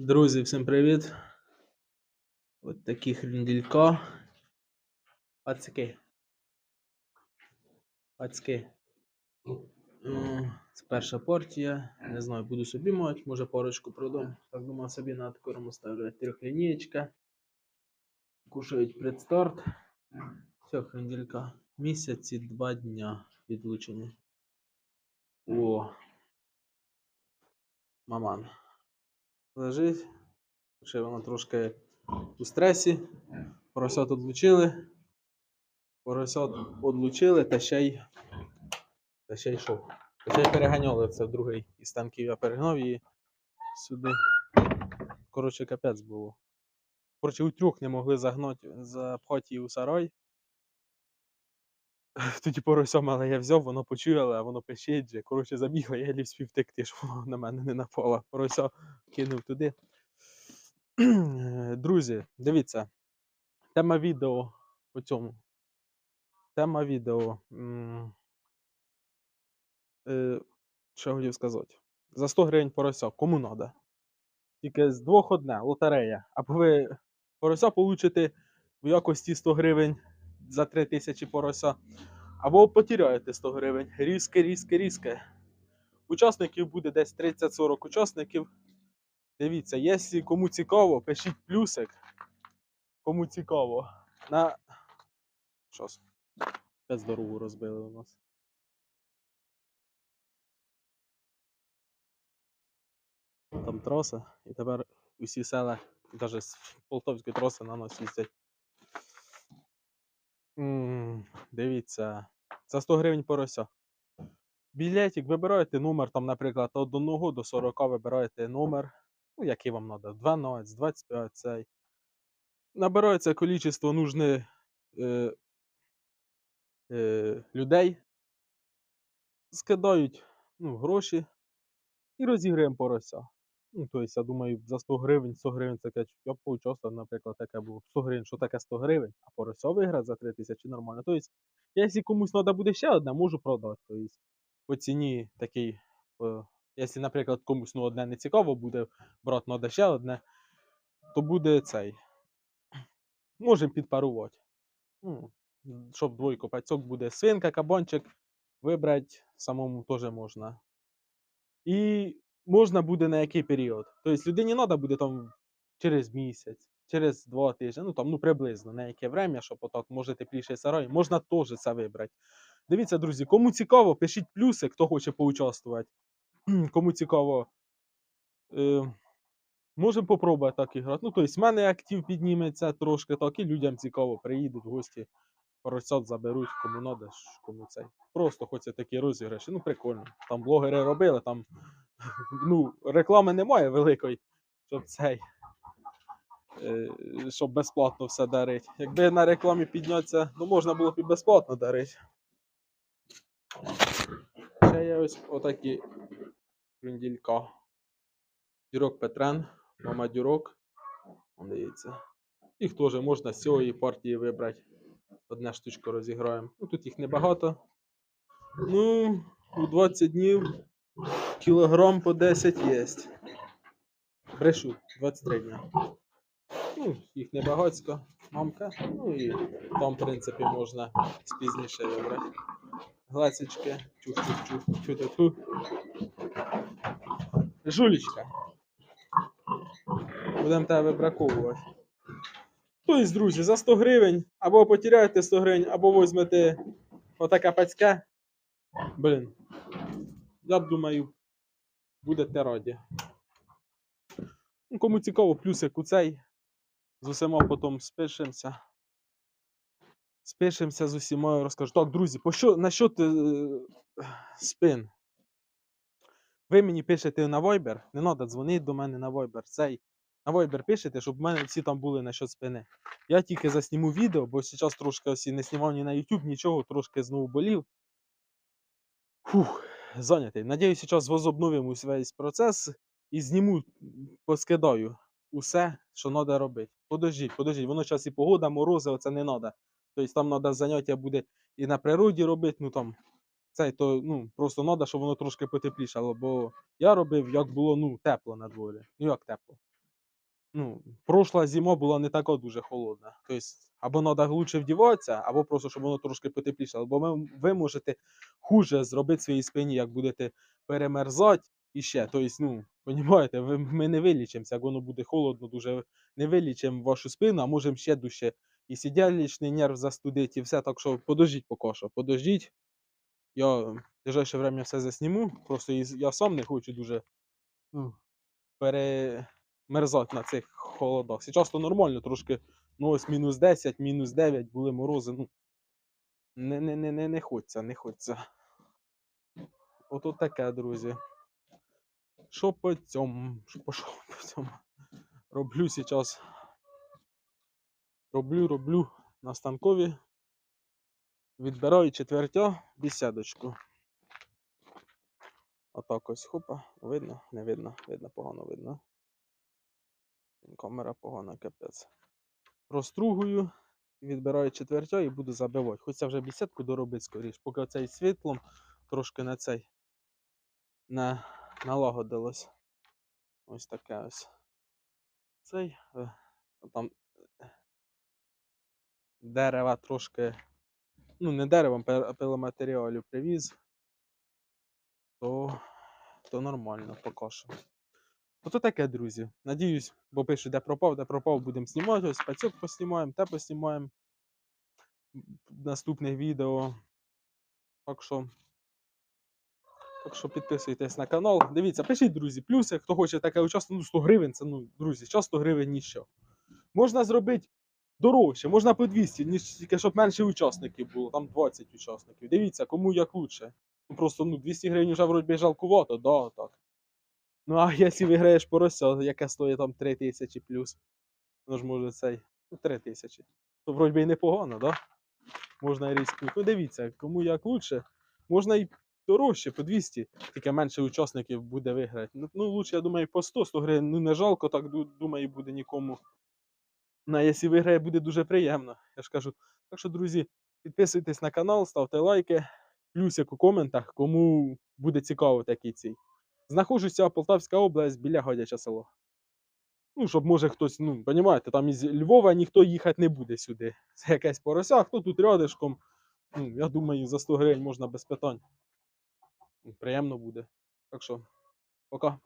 Друзі, всім привіт! От такі хрінділька. Пацки. Пацки. М, Це перша партія. Не знаю, буду собі мати, може парочку продам. Так думав собі на такому ставлю трьохлінійка. Кушають предстарт. Все, хрінділька. Місяць два дня відлучені. О. Маман. Лежить. Ще вона трошки у стресі. Поросят одлучили. Поросят одлучили, та ще й. Та ще й що? Та ще й переганяли це в другий із танків. Я перегнав її сюди. Коротше, капець було. Коротше, у трьох не могли загнати, запхати її у сарай. Тоді порося мале я взяв, воно почуяло, а воно пищить. Коротше, забігла, я лів спів втекти, щоб воно на мене не напало. Порося кинув туди. Е, Друзі, дивіться. Тема відео по цьому. Тема відео. Е, що я хотів сказати? За 100 гривень порося, кому треба? Тільки з двох одне, лотерея. Або ви порося получите в якості 100 гривень за 3 тисячі порося, або потеряєте 100 гривень. Різке, різке, різке. Учасників буде десь 30-40 учасників. Дивіться, якщо кому цікаво, пишіть плюсик. Кому цікаво. На. Щось. Без дорогу розбили у нас. Там троса, і тепер усі села, навіть з Полтавської троси на нас їздять. М, Дивіться, за 100 гривень порося. Білетик, вибираєте номер, там, наприклад, від 1 до 40 вибираєте номер, ну, який вам треба, 12, 25, цей. Набирається кількість нужних е, е, людей, скидають ну, гроші і розіграємо порося. Ну, тобто, я думаю, за 100 гривень, 100 гривень це таке, я б поучаствував, наприклад, таке було. 100 гривень, що таке 100 гривень, а порося виграти за 3 тисячі нормально. Тобто, якщо комусь треба буде ще одне, можу продати. Тобто, по ціні такий, е, якщо, наприклад, комусь ну, одне не цікаво буде, брати треба ще одне, то буде цей. Можемо підпарувати. Ну, щоб двойку пацьок буде свинка, кабанчик, вибрати самому теж можна. І можна буде на який період. Тобто людині треба буде там через місяць, через два тижні, ну там ну приблизно на яке время, щоб отак може тепліший сарай, можна теж це вибрати. Дивіться, друзі, кому цікаво, пишіть плюси, хто хоче поучаствувати. Кому цікаво. Е, Можемо попробувати так і грати. Ну, тобто, в мене актив підніметься трошки, так і людям цікаво, приїдуть гості, поросят заберуть, кому надо, кому цей. Просто хочеться такі розіграші. Ну, прикольно. Там блогери робили, там ну, реклами немає великої, щоб цей. е, Щоб безплатно все дарити. Якби на рекламі піднятися, ну можна було б і безплатно дарити. Ще є ось отакі кренділька. Дюрок Петрен, мама Дюрок. Дивіться. Їх теж можна з цієї партії вибрати. Одне штучку розіграємо. Ну, тут їх небагато. Ну, у 20 днів кілограм по 10 є. Брешу, 23 дня. Ну, їх небагацько. Мамка. Ну і там, в принципі, можна спізніше вибрати. Гласічки. Чух-чух-чух. Чу-ту-ту. Жулічка. Будемо тебе вибраковувати. Тобто, друзі, за 100 гривень або потеряєте 100 гривень, або візьмете отаке пацьке. Блін. Я думаю, будете раді. Ну, кому цікаво, плюсик у цей. З усіма потім спишемося. Спишемося з усіма, розкажу. Так, друзі, по що, насчет е, спин. Ви мені пишете на Viber, не треба дзвонити до мене на Viber. Цей на Viber пишете, щоб в мене всі там були на що спини. Я тільки засніму відео, бо зараз трошки ось не знімав ні на YouTube, нічого, трошки знову болів. Фух, зайнятий. Надіюсь, зараз возобновимо весь процес і зніму, поскидаю усе, що треба робити. Подождіть, подождіть, воно зараз і погода, морози, оце не треба. Тобто там треба заняття буде і на природі робити, ну там це то ну, просто треба, щоб воно трошки потеплішало, бо я робив, як було ну, тепло на дворі. Ну як тепло. Ну, прошла зима була не така дуже холодна. Тобто, або треба глучше вдіватися, або просто, щоб воно трошки потеплішало. Бо ви можете хуже зробити своїй спині, як будете перемерзати і ще. Тобто, ну, розумієте, ми не вилічимося, як воно буде холодно, дуже не вилічимо вашу спину, а можемо ще дужче і сидялищний нерв застудить, і все. Так що подождіть поки що, подождіть. Я в ближайше время все засніму. Просто я сам не хочу дуже ну, перемерзати на цих холодах. Зараз то нормально, трошки, ну ось мінус 10, мінус 9 були морози. Ну, не, не, не, не, не хочеться, не хочеться. Ото таке, друзі. Що по цьому? Що по цьому? Роблю зараз. Роблю, роблю на станкові. Відбираю четвертя бісідочку. Отак ось хопа. Видно? Не видно. Видно, погано видно. Камера погана, капець. Розстругую, відбираю четвертя і буду забивати. Хочеться вже бісідку доробити скоріш, поки оцей світлом трошки на цей не налагодилось. Ось таке ось. Цей. е, Там е, дерева трошки. Ну, не деревом, пиломатеріалів привіз. То, то нормально поки. Ото таке, друзі. Надіюсь, бо пишуть, де пропав, де пропав, будемо знімати. Ось пацьок поснімаємо, те поснімаємо в наступних відео. Так що. Так що підписуйтесь на канал. Дивіться, пишіть, друзі, плюси, хто хоче таке участвувати, ну 100 гривень, це ну, друзі, час 100 гривень ніщо. Можна зробити дорожче, можна по 200, ніж тільки щоб менше учасників було, там 20 учасників. Дивіться, кому як лучше. Ну просто ну, 200 гривень вже вроді жалкувато, да, так. Ну, а якщо виграєш порося, яке стоїть там 3 тисячі плюс, ну ж може цей, ну 3 тисячі. То вроді і непогано, да? Можна і різкнути. Ну дивіться, кому як лучше. Можна і дорожче, по 200, тільки менше учасників буде виграти. Ну, ну лучше, я думаю, по 100, 100 гривень, ну не жалко, так думаю, буде нікому. Ну, а якщо виграє, буде дуже приємно. Я ж кажу. Так що, друзі, підписуйтесь на канал, ставте лайки, плюсик у коментах, кому буде цікаво такий цей. Знаходжуся Полтавська область біля Годяча село. Ну, щоб може хтось, ну, розумієте, там із Львова ніхто їхати не буде сюди. Це якась порося, хто тут рядишком. Ну, я думаю, за 100 гривень можна без питань. Ну, Приємно буде. Так що, пока.